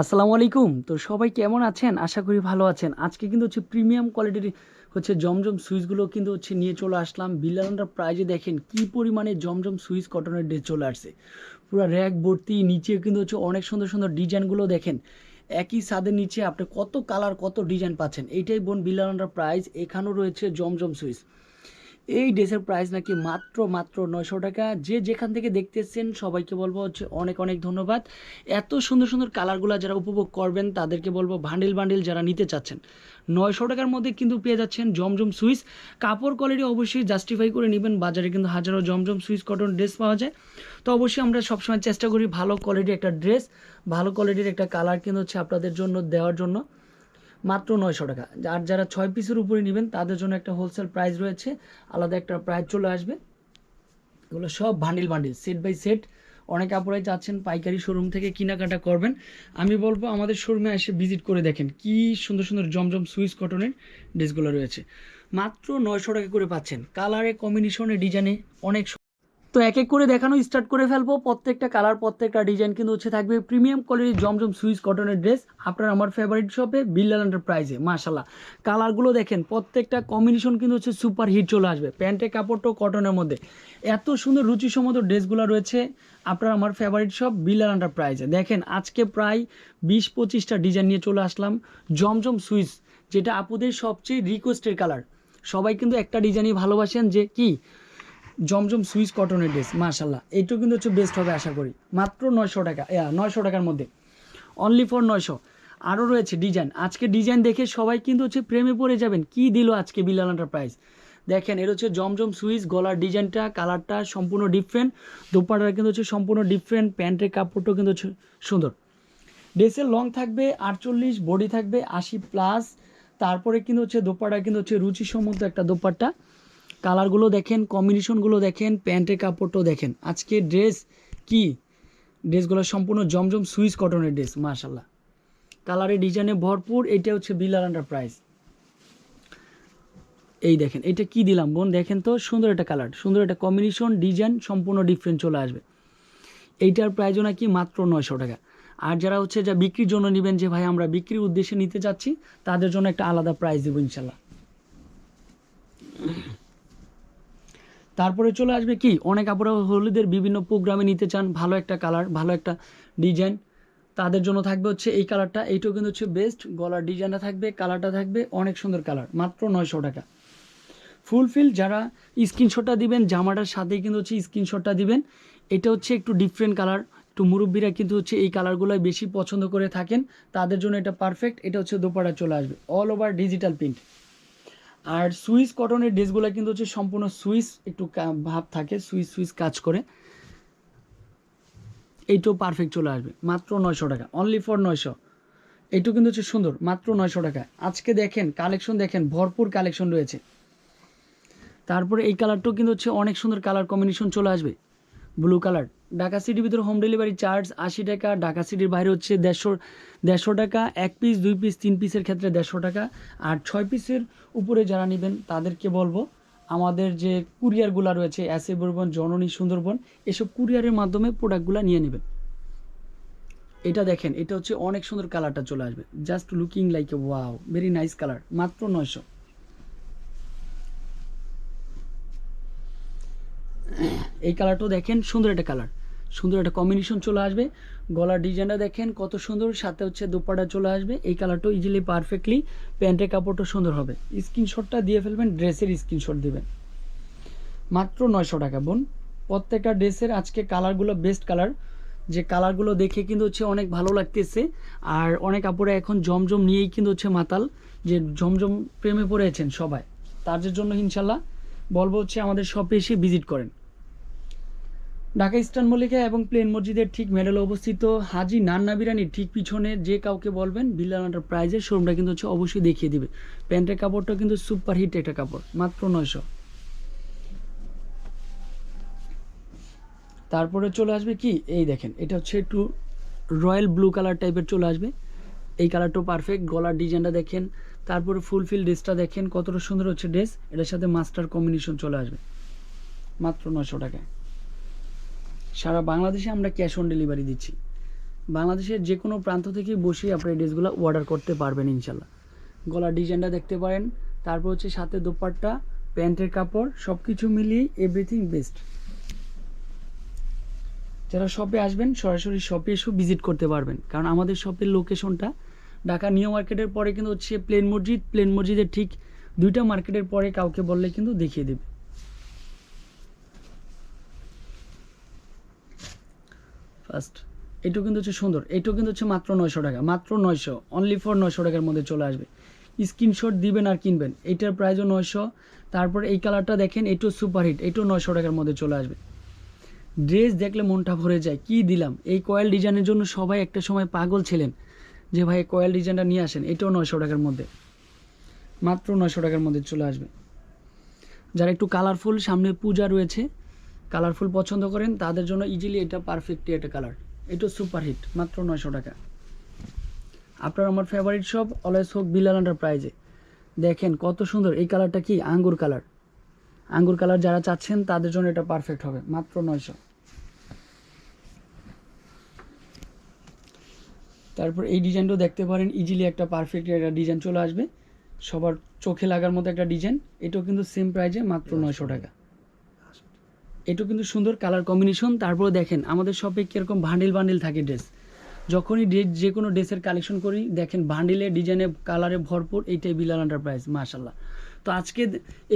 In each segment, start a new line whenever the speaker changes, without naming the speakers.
আসসালামু আলাইকুম। তো সবাই কেমন আছেন? আশা করি ভালো আছেন। আজকে কিন্তু হচ্ছে প্রিমিয়াম কোয়ালিটির হচ্ছে জমজম সুইচগুলো কিন্তু হচ্ছে নিয়ে চলে আসলাম। বিলান্ডার প্রাইজে দেখেন কি পরিমাণে জমজম সুইচ কটনের ড্রেস চলে আসছে। পুরো র্যাক ভর্তি নিচে কিন্তু হচ্ছে অনেক সুন্দর সুন্দর ডিজাইনগুলো দেখেন। একই ছাদের নিচে আপনি কত কালার কত ডিজাইন পাচ্ছেন? এইটাই বোন বিলান্ডার প্রাইজ এখানেও রয়েছে জমজম সুইচ। এই ড্রেসের প্রাইস নাকি মাত্র মাত্র নয়শো টাকা। যে যেখান থেকে দেখতেছেন সবাইকে বলব হচ্ছে অনেক অনেক ধন্যবাদ। এত সুন্দর সুন্দর কালারগুলো যারা উপভোগ করবেন, তাদেরকে বলব বান্ডিল বান্ডিল যারা নিতে চাচ্ছেন। নয়শো টাকার মধ্যে কিন্তু পেয়ে যাচ্ছেন জমজম সুইচ কাপড় কোয়ালিটি অবশ্যই জাস্টিফাই করে নেবেন। বাজারে কিন্তু হাজারো জমজম সুইচ কটন ড্রেস পাওয়া যায়। তো অবশ্যই আমরা সবসময় চেষ্টা করি ভালো কোয়ালিটির একটা ড্রেস ভালো কোয়ালিটির একটা কালার কিন্তু হচ্ছে আপনাদের জন্য, দেওয়ার জন্য। মাত্র নয়শো টাকা। আর যারা ছয় পিসের উপরে নেবেন, তাদের জন্য একটা হোলসেল প্রাইস রয়েছে। আলাদা একটা প্রাইস চলে আসবে। এগুলো সব bundle bundle set by set অনেক আপুরাই যাচ্ছেন পাইকারি শোরুম থেকে কেনাকাটা করবেন। আমি বলব, আমাদের শোরুমে এসে ভিজিট করে দেখেন কি সুন্দর সুন্দর জমজম সুইস কটনের ড্রেসগুলো রয়েছে। মাত্র নয়শো টাকা করে পাচ্ছেন। কালারে কম্বিনেশনে ডিজাইনে অনেক তো এক এক করে দেখানো স্টার্ট করে ফেলব। প্রত্যেকটা কালার প্রত্যেকটা ডিজাইন কিন্তু হচ্ছে থাকবে প্রিমিয়াম কোয়ালিটির জমজম সুইচ কটনের ড্রেস আপনার আমার ফেভারিট শপে বিল্লাল প্রাইজে মাশাল্লাহ কালারগুলো দেখেন, প্রত্যেকটা কম্বিনেশন কিন্তু হচ্ছে সুপার হিট চলে আসবে প্যান্টের কাপড়টাও কটনের মধ্যে। এত সুন্দর রুচিসম্মত ড্রেসগুলো রয়েছে আপনার আমার ফেভারিট শপ বিল্লাল প্রাইজে দেখেন, আজকে প্রায় বিশ পঁচিশটা ডিজাইন নিয়ে চলে আসলাম, জমজম সুইচ যেটা আপুদের সবচেয়ে রিকোয়েস্টের কালার সবাই কিন্তু একটা ডিজাইনই ভালোবাসেন যে কি? জমজম সুইচ কটনের ড্রেস মাশাল্লাহ এইটাও কিন্তু হচ্ছে বেস্ট হবে, আশা করি। মাত্র নয়শো টাকা নয়শো টাকার মধ্যে। অনলি ফর নয়শো। আরও রয়েছে ডিজাইন আজকে ডিজাইন দেখে সবাই কিন্তু হচ্ছে প্রেমে পড়ে যাবেন। কি দিল আজকে বিলালান্টার প্রাইস দেখেন, এর হচ্ছে জমজম সুইচ, গলার ডিজাইনটা, কালারটা সম্পূর্ণ ডিফারেন্ট দোপাটাটা কিন্তু হচ্ছে সম্পূর্ণ ডিফারেন্ট প্যান্টের কাপড়টাও কিন্তু হচ্ছে সুন্দর। ড্রেসের লং থাকবে, আটচল্লিশ বডি থাকবে আশি প্লাস তারপরে কিন্তু হচ্ছে দোপাটা কিন্তু হচ্ছে রুচিসম্মত একটা দোপাট্টা। কালারগুলো দেখেন, কম্বিনেশনগুলো দেখেন, প্যান্টের কাপড়টাও দেখেন। আজকে ড্রেস কি? ড্রেসগুলো সম্পূর্ণ জমজম সুইচ কটনের ড্রেস মাশাল্লাহ কালারের ডিজাইনে ভরপুর, এটা হচ্ছে বিলাল প্রাইস এই দেখেন, এটা কি দিলাম বোন? দেখেন তো, সুন্দর একটা কালার, সুন্দর একটা কম্বিনেশন, ডিজাইন সম্পূর্ণ ডিফারেন্ট চলে আসবে। এইটার প্রাইজও নাকি মাত্র নয়শো টাকা। আর যারা হচ্ছে যা বিক্রির জন্য নেবেন যে, ভাই, আমরা বিক্রির উদ্দেশ্যে নিতে যাচ্ছি তাদের জন্য একটা আলাদা প্রাইস দেবো ইনশাল্লাহ তারপরে চলে আসবে কি? অনেক আপনারা হলুদের বিভিন্ন প্রোগ্রামে নিতে চান, ভালো একটা কালার, ভালো একটা ডিজাইন। তাদের জন্য থাকবে হচ্ছে এই কালারটা। এইটাও কিন্তু হচ্ছে বেস্ট গলার ডিজাইনটা থাকবে, কালারটা থাকবে, অনেক সুন্দর কালার, মাত্র নয়শো টাকা। ফুলফিল যারা স্ক্রিনশটটা দিবেন, জামাটার সাথেই কিন্তু হচ্ছে স্ক্রিনশটটা দিবেন। এটা হচ্ছে একটু ডিফারেন্ট কালার একটু মুরব্বীরা কিন্তু হচ্ছে এই কালারগুলোই বেশি পছন্দ করে থাকেন। তাদের জন্য এটা পারফেক্ট এটা হচ্ছে দোপাটা চলে আসবে। অল ওভার ডিজিটাল প্রিন্ট আর সুইস কটনের ড্রেসগুলো কিন্তু হচ্ছে সম্পূর্ণ সুইস, একটু ভাব থাকে, সুইস সুইস কাজ করে। এইটাও পারফেক্ট চলে আসবে, মাত্র নয়শো টাকা অনলি ফর নয়শো। এইটাও কিন্তু হচ্ছে সুন্দর, মাত্র নয়শো টাকা। আজকে দেখেন, কালেকশন দেখেন, ভরপুর কালেকশন রয়েছে। তারপরে এই কালারটাও কিন্তু হচ্ছে অনেক সুন্দর কালার কম্বিনেশন চলে আসবে ব্লু কালার ঢাকা সিটির ভিতরে হোম ডেলিভারি চার্জ আশি টাকা, ঢাকা সিটির বাইরে হচ্ছে দেড়শো দেড়শো টাকা, এক পিস দুই পিস তিন পিসের ক্ষেত্রে দেড়শো টাকা। আর ছয় পিসের উপরে যারা নেবেন, তাদেরকে বলব, আমাদের যে কুরিয়ারগুলো রয়েছে অ্যাসে বলবন জননী সুন্দরবন, এসব কুরিয়ারের মাধ্যমে প্রোডাক্টগুলো নিয়ে নেবেন। এটা দেখেন, এটা হচ্ছে অনেক সুন্দর কালারটা চলে আসবে। Just looking like a wow very nice colour মাত্র নয়শো। এই কালারটাও দেখেন, সুন্দর একটা কালার সুন্দর একটা কম্বিনেশন চলে আসবে। গলার ডিজাইনটা দেখেন কত সুন্দর, সাথে হচ্ছে দোপাটা চলে আসবে। এই কালারটাও ইজিলি পারফেক্টলি প্যান্টের কাপড়টা সুন্দর হবে। স্ক্রিনশটটা দিয়ে ফেলবেন, ড্রেসের স্ক্রিনশট দেবেন। মাত্র নয়শো টাকা বোন। প্রত্যেকটা ড্রেসের আজকে কালারগুলো বেস্ট কালার যে কালারগুলো দেখে কিন্তু হচ্ছে অনেক ভালো লাগতেছে। আর অনেক আপুরা এখন জমজম নিয়েই কিন্তু হচ্ছে মাতাল। যে জমজম প্রেমে পড়েছেন সবাই। তাদের জন্য ইনশাল্লাহ বলব হচ্ছে আমাদের শপে এসে ভিজিট করেন। ঢাকা ইস্টার্ন মল্লিকা এবং প্লেন মসজিদের ঠিক মেডেলে অবস্থিত হাজি নান্না বিরানির ঠিক পিছনে যে কাউকে বলবেন বিল্লানাটার প্রাইজের শোরুমটা কিন্তু হচ্ছে অবশ্যই দেখিয়ে দিবে। প্যান্টের কাপড়টা কিন্তু সুপার হিট একটা কাপড়, মাত্র নয়শো। তারপরে চলে আসবে কি? এই দেখেন, এটা হচ্ছে একটু রয়্যাল ব্লু কালার টাইপের চলে আসবে। এই কালারটাও পারফেক্ট, গলার ডিজাইনটা দেখেন, তারপরে ফুলফিল ড্রেসটা দেখেন, কতটা সুন্দর হচ্ছে ড্রেস, এটার সাথে মাস্টার কম্বিনেশন চলে আসবে, মাত্র নশো টাকায়। সারা বাংলাদেশে আমরা ক্যাশ অন ডেলিভারি দিচ্ছি। বাংলাদেশের যে কোনো প্রান্ত থেকে বসেই আপনি এই ড্রেসগুলো অর্ডার করতে পারবেন ইনশাল্লাহ। গলার ডিজাইনটা দেখতে পারেন, তারপর হচ্ছে সাথে দোপাট্টা, প্যান্টের কাপড় সব কিছু মিলিয়ে এভরিথিং বেস্ট যারা শপে আসবেন, সরাসরি শপে এসেও ভিজিট করতে পারবেন। কারণ আমাদের শপের লোকেশনটা ঢাকা নিউ মার্কেটের পরে কিন্তু হচ্ছে প্লেন মসজিদ। প্লেন মসজিদের ঠিক দুইটা মার্কেটের পরে কাউকে বললে কিন্তু দেখিয়ে দেবে। ফার্স্ট এটাও কিন্তু হচ্ছে সুন্দর। এটাও কিন্তু হচ্ছে মাত্র নয়শো টাকা। মাত্র নয়শো। অনলি ফর নয়শো টাকার মধ্যে চলে আসবে। স্ক্রিনশট দিবেন আর কিনবেন। এইটার প্রাইসও নয়শো। তারপর এই কালারটা দেখেন এটাও সুপারহিট এটাও নয়শো টাকার মধ্যে চলে আসবে। ড্রেস দেখলে মনটা ভরে যায়। কি দিলাম? এই কয়েল ডিজাইনের জন্য সবাই একটা সময় পাগল ছিলেন যে, ভাই কয়েল ডিজাইনটা নিয়ে আসেন। এটাও নয়শো টাকার মধ্যে। মাত্র নয়শো টাকার মধ্যে চলে আসবে। যারা একটু কালারফুল সামনে পূজা রয়েছে কালারফুল পছন্দ করেন, তাদের জন্য ইজিলি এটা পারফেক্ট একটা কালার এটা সুপার হিট মাত্র নয়শো টাকা। আপনার আমার ফেভারিট শপ অলওয়েজ হোক বিলাল প্রাইজে দেখেন কত সুন্দর, এই কালারটা কি? আঙ্গুর কালার আঙ্গুর কালার যারা চাচ্ছেন, তাদের জন্য এটা পারফেক্ট হবে, মাত্র নয়শো। তারপর এই ডিজাইনটাও দেখতে পারেন ইজিলি একটা পারফেক্ট একটা ডিজাইন চলে আসবে। সবার চোখে লাগার মতো একটা ডিজাইন, এটাও কিন্তু সেম প্রাইজে মাত্র নয়শো টাকা। এটাও কিন্তু সুন্দর কালার কম্বিনেশন তারপরে দেখেন আমাদের শপে কীরকম বান্ডিল বান্ডিল থাকে ড্রেস যখনই ড্রেস যে কোনো ড্রেসের কালেকশন করি, দেখেন বান্ডিলে ডিজাইনে কালারে ভরপুর এইটাই বিলাল এন্টারপ্রাইজ মাশাল্লাহ তো আজকে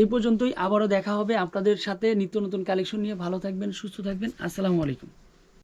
এই পর্যন্তই, আবারও দেখা হবে আপনাদের সাথে নিত্য নতুন কালেকশন নিয়ে। ভালো থাকবেন, সুস্থ থাকবেন। আসসালামু আলাইকুম।